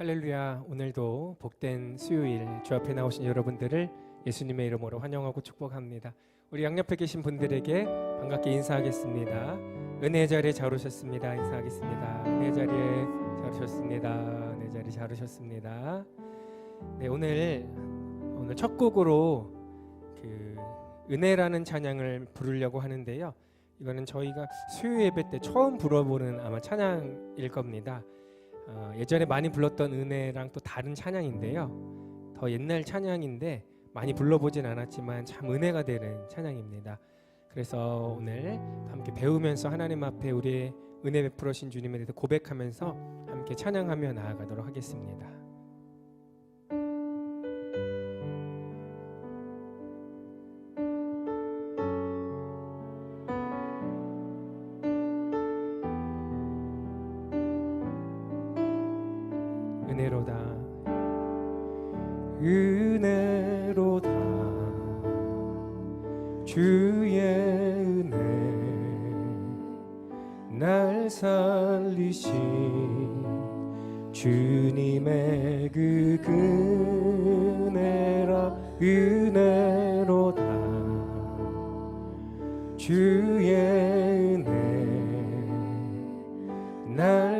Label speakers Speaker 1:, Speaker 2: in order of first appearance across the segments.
Speaker 1: 할렐루야 오늘도 복된 수요일 주 앞에 나오신 여러분들을 예수님의 이름으로 환영하고 축복합니다. 우리 양옆에 계신 분들에게 반갑게 인사하겠습니다. 은혜 자리에 잘 오셨습니다. 인사하겠습니다. 은혜 자리에 잘 오셨습니다. 은혜 자리 잘 오셨습니다. 네 오늘 오늘 첫 곡으로 그 은혜라는 찬양을 부르려고 하는데요. 이거는 저희가 수요 예배 때 처음 불어보는 아마 찬양일 겁니다. 어, 예전에 많이 불렀던 은혜랑 또 다른 찬양인데요. 더 옛날 찬양인데 많이 불러보진 않았지만 참 은혜가 되는 찬양입니다. 그래서 오늘 함께 배우면서 하나님 앞에 우리의 은혜 베풀어신 주님에 대해서 고백하면서 함께 찬양하며 나아가도록 하겠습니다.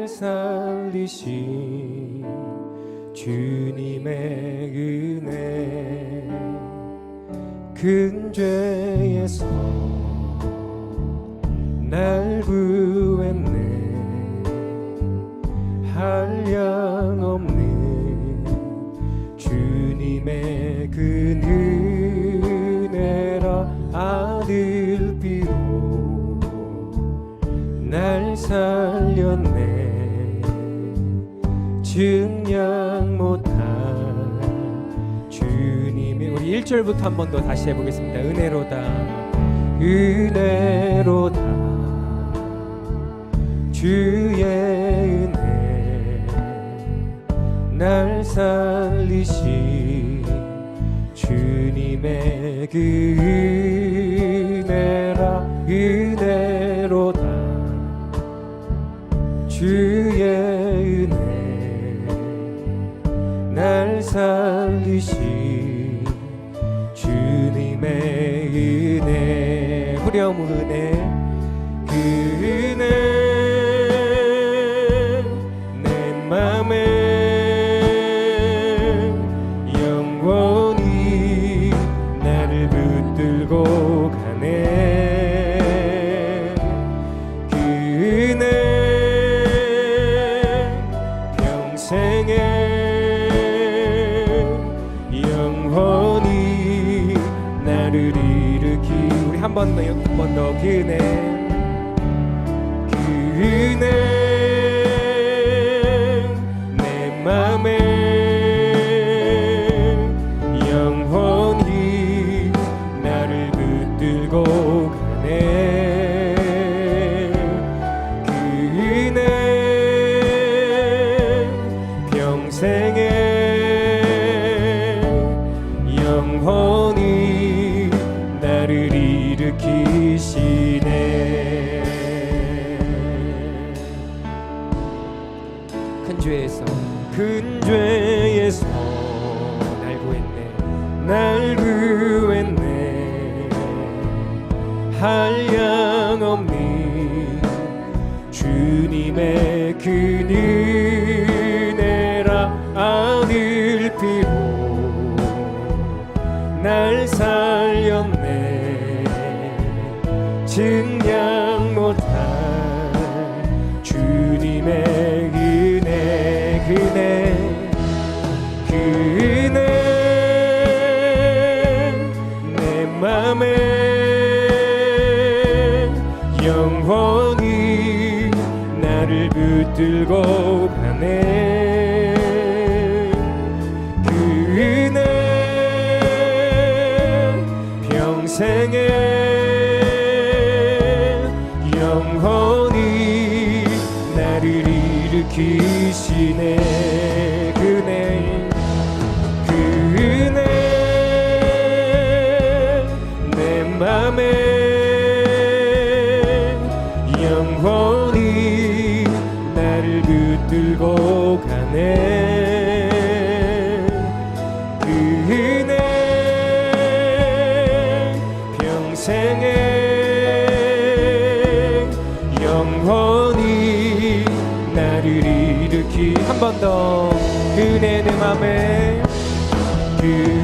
Speaker 1: 날 살리신 주님의 은혜. 큰 죄에서 6절부터 한 번 더 다시 해보겠습니다. 은혜로다. 은혜로다. 주의 은혜 날 살리신 주님의 그 번 더 한 번 더그 은혜 그은 죄에서. 큰 죄에서. 날 구했네. 날 구했네. 한량없는 주님의 그은 나를 붙들고 가네 영원히 나를 일으키. 한 번더 그대는 맘에 그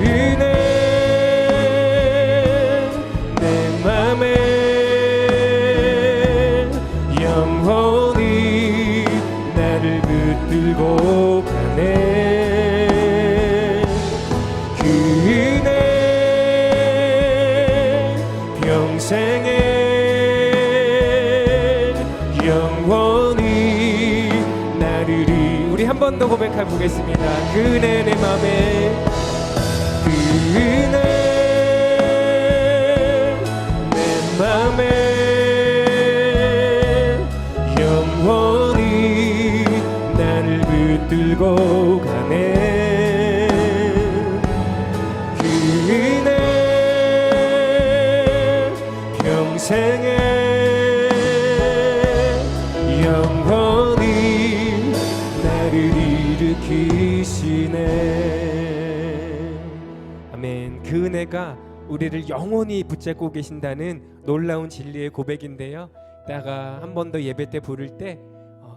Speaker 1: 고백해 보겠습니다. 그네 내 맘에 그네 내 맘에 영원히 나를 붙들고 은혜가 우리를 영원히 붙잡고 계신다는 놀라운 진리의 고백인데요 이따가 한 번 더 예배 때 부를 때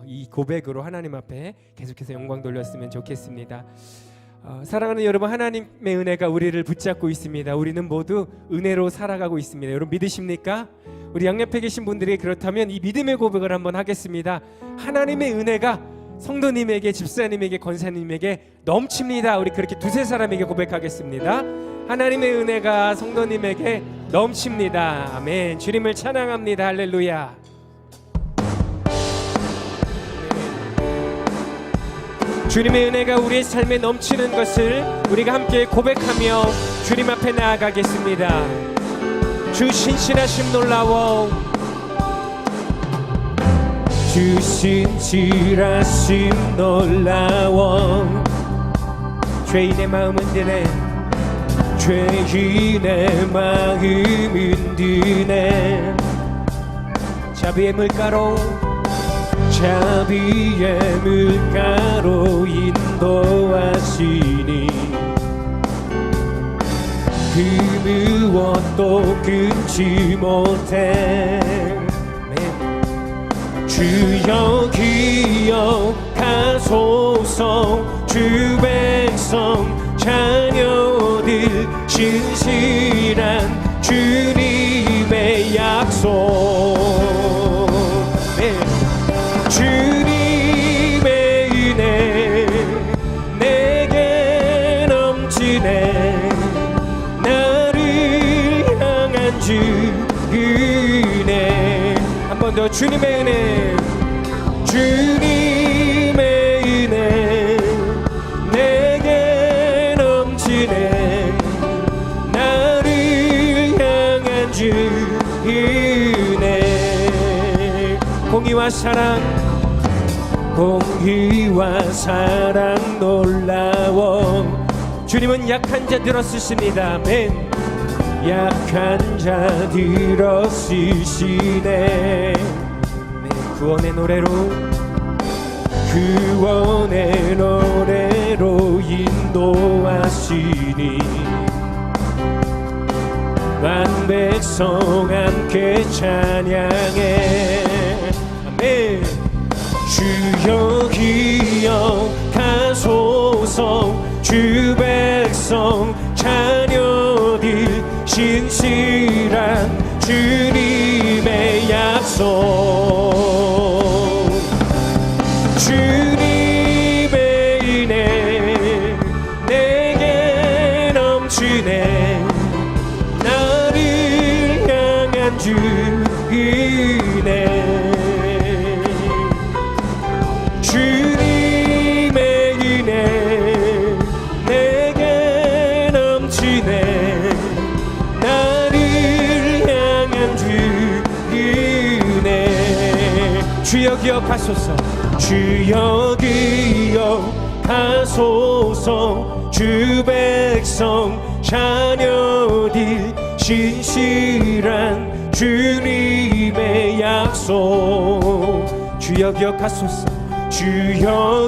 Speaker 1: 이 고백으로 하나님 앞에 계속해서 영광 돌렸으면 좋겠습니다 어, 사랑하는 여러분 하나님의 은혜가 우리를 붙잡고 있습니다 우리는 모두 은혜로 살아가고 있습니다 여러분 믿으십니까? 우리 양옆에 계신 분들이 그렇다면 이 믿음의 고백을 한번 하겠습니다 하나님의 은혜가 성도님에게 집사님에게 권사님에게 넘칩니다. 우리 그렇게 두세 사람에게 고백하겠습니다. 하나님의 은혜가 성도님에게 넘칩니다. 아멘. 주님을 찬양합니다. 할렐루야. 주님의 은혜가 우리의 삶에 넘치는 것을 우리가 함께 고백하며 주님 앞에 나아가겠습니다. 주 신실하심 놀라워 주신 지라심 놀라워 죄인의 마음은 드네 죄인의 마음은 드네. 자비의 물가로 자비의 물가로 인도하시니. 그 무엇도 끊지 못해. 주여 기억하소서 주 백성 자녀 들 신실한 주님의 약속 네. 주님의 은혜 내게 넘치네. 나를 향한 주 은혜. 한 번 더 주님의 은혜. 주님 사랑 공의와 사랑 놀라워. 주님은 약한 자 들어쓰십니다. 아멘. 약한 자 들어쓰시네. 네, 구원의 노래로 구원의 노래로 인도하시니. 만 백성 함께 찬양해 아멘 주여 기억하소서 주 백성 자녀들 신실한 주님의 약속 주여 기억하소서. 주여 기억하소서. 주 백성 자녀들 신실한 주님의 약속. 주여 기억하소서. 주여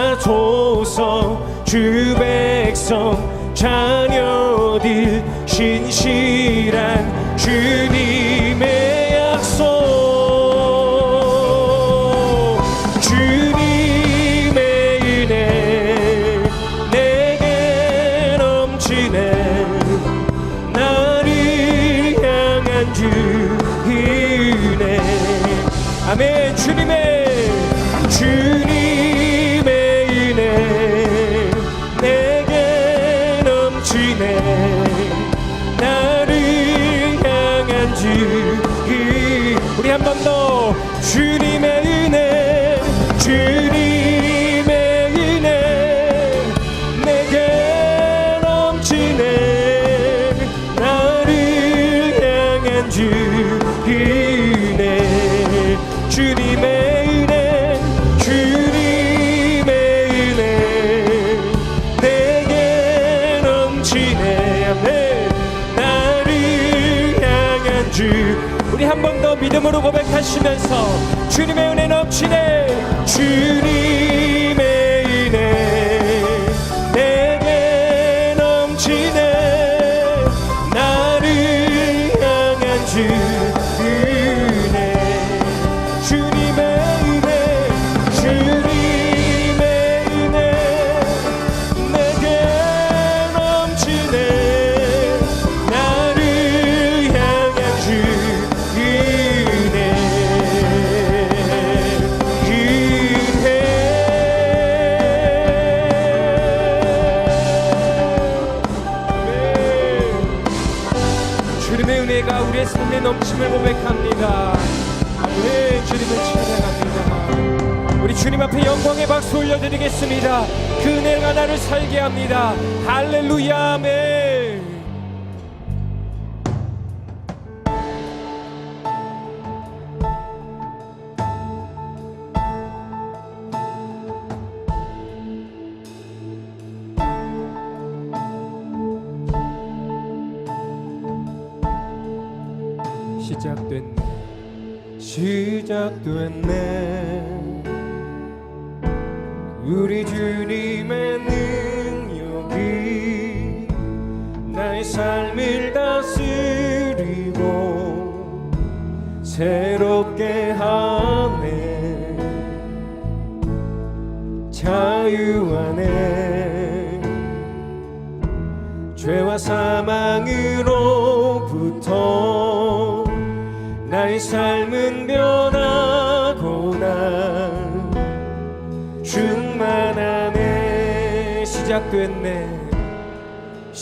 Speaker 1: 기억하소서. 주 백성 자녀들 신실한 주님의 은혜. 아멘. 주님의 주 우리 한 번 더 믿음으로 고백하시면서 주님의 은혜 넘치네. 주님의 은혜가 우리의 삶에 넘침을 고백합니다. 아멘. 주님을 찬양합니다. 우리 주님 앞에 영광의 박수 올려드리겠습니다. 그 은혜가 나를 살게 합니다. 할렐루야. 아멘 나의 삶을 다스리고 새롭게 하네. 자유 안에 죄와 사망으로부터 나의 삶은 변하고 난 충만하네. 시작됐네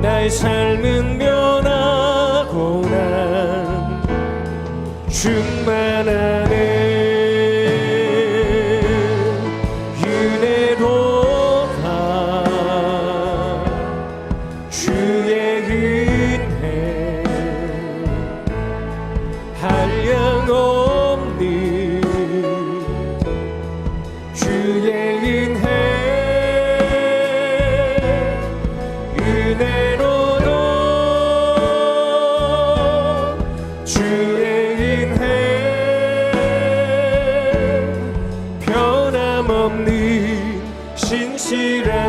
Speaker 1: 나의 삶은 변하고 난 충만하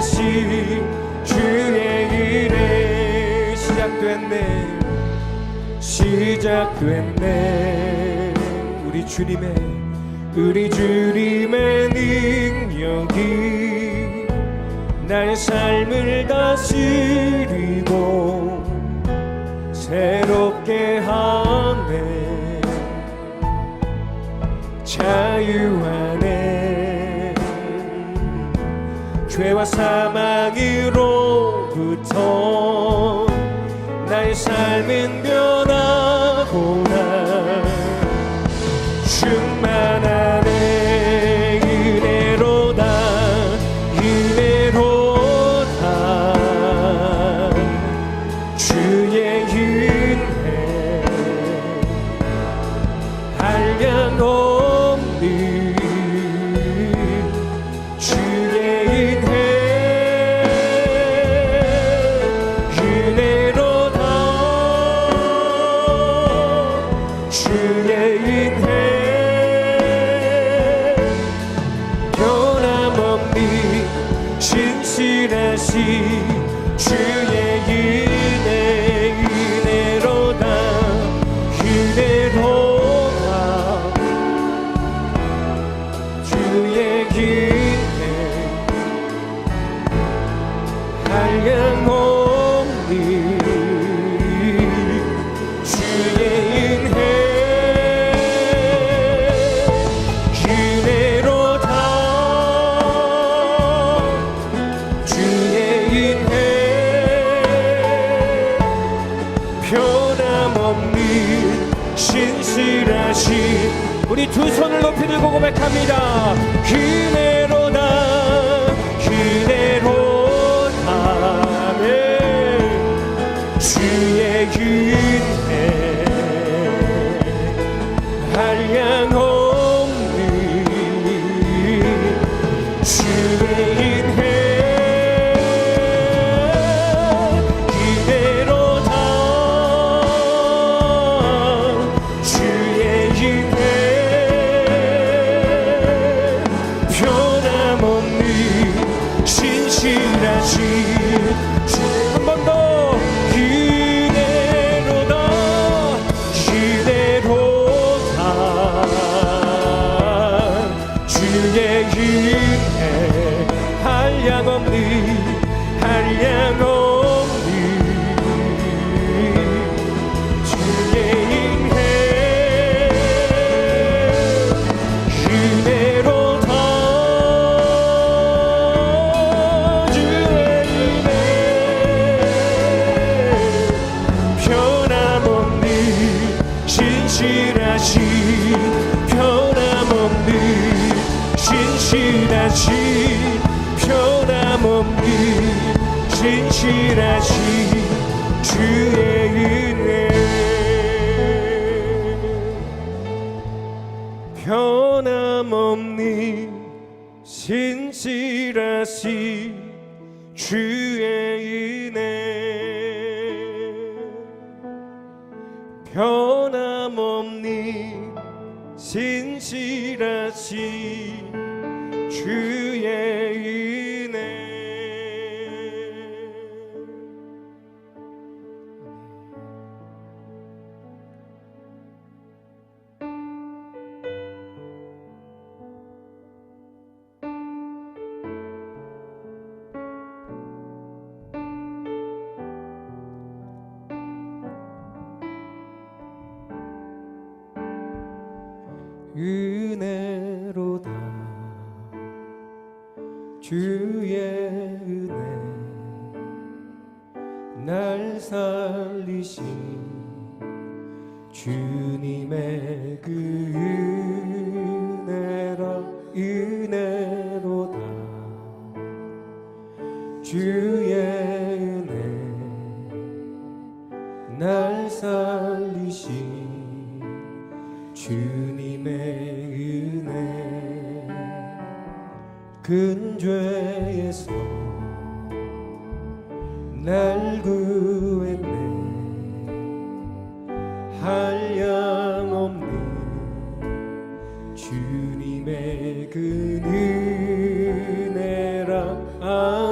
Speaker 1: 하신 주의 은혜 시작됐네. 시작됐네. 우리 주님의 우리 주님의 능력이 나의 삶을 다스리고 새롭게 하네. 자유 안 죄와 사망으로부터 나의 감사합니다. 주의 은혜. 변함없는 신실하신 날 살리신 주님의 그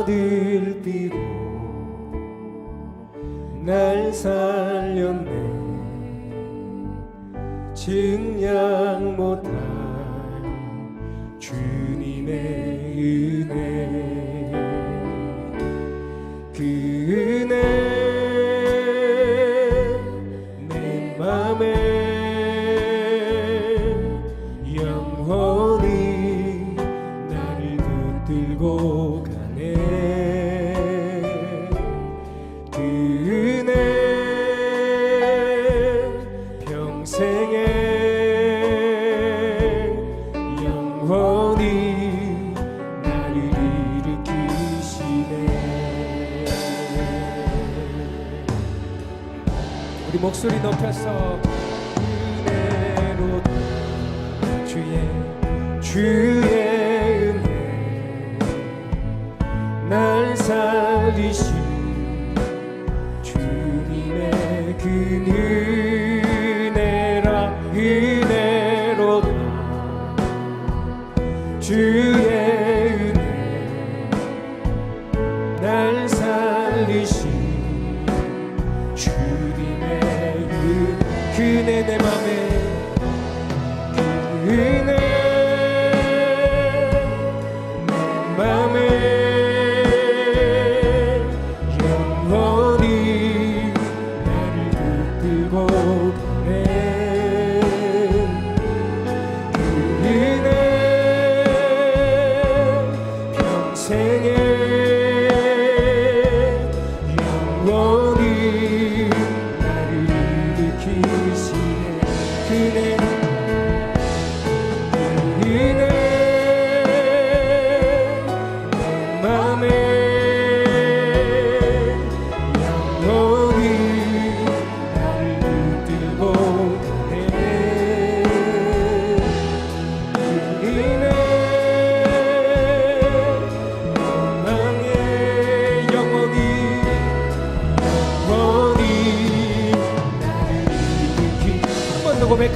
Speaker 1: 들비고 날 살렸네. 증량 못할 주님의 우리 목소리 높여서 은혜로 주의 주의 은혜. 날 살리신 주님의 그늘.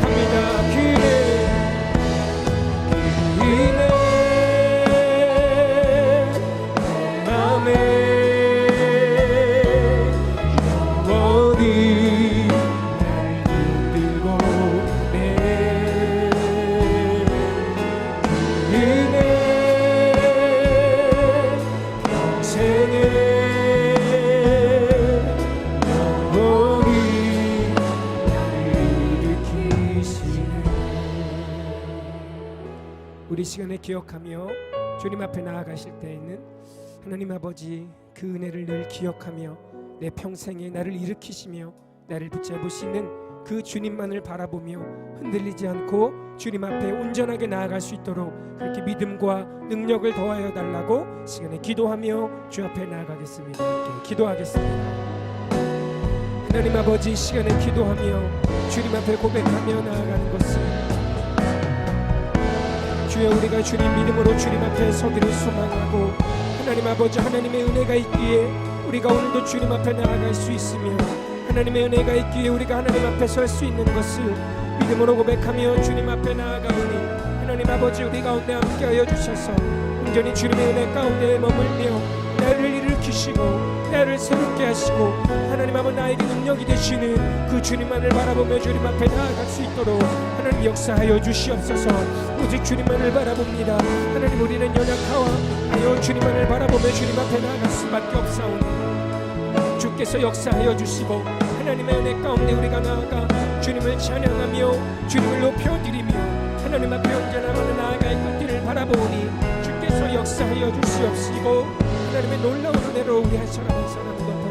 Speaker 1: 고백합니다 앞에 나아가실 때에는 하나님 아버지 그 은혜를 늘 기억하며 내 평생에 나를 일으키시며 나를 붙잡으시는 그 주님만을 바라보며 흔들리지 않고 주님 앞에 온전하게 나아갈 수 있도록 그렇게 믿음과 능력을 더하여 달라고 시간에 기도하며 주 앞에 나아가겠습니다. 함께 기도하겠습니다. 하나님 아버지 시간에 기도하며 주님 앞에 고백하며 나아가는 것은 주여 우리가 주님 믿음으로 주님 앞에 서기를 소망하고 하나님 아버지 하나님의 은혜가 있기에 우리가 오늘도 주님 앞에 나아갈 수 있으며 하나님의 은혜가 있기에 우리가 하나님 앞에 설 수 있는 것을 믿음으로 고백하며 주님 앞에 나아가오니 하나님 아버지 우리 가운데 함께하여 주셔서 온전히 주님의 은혜 가운데 머물며 나를 일으키시고 나를 새롭게 하시고 하나님 아버지 나에게 능력이 되시는 그 주님만을 바라보며 주님 앞에 나아갈 수 있도록 하나님 역사하여 주시옵소서. 오직 주님만을 바라봅니다. 하나님 우리는 연약하와 하여 주님만을 바라보며 주님 앞에 나아갈 수밖에 없사오니 주께서 역사하여 주시고 하나님의 은혜 가운데 우리가 나아가 주님을 찬양하며 주님을 높여드리며 하나님 앞에 언제나 역사하여 주시옵시고 하나님의 놀라운 은혜로 우리 한 사람 한 사람 덮어주시옵소서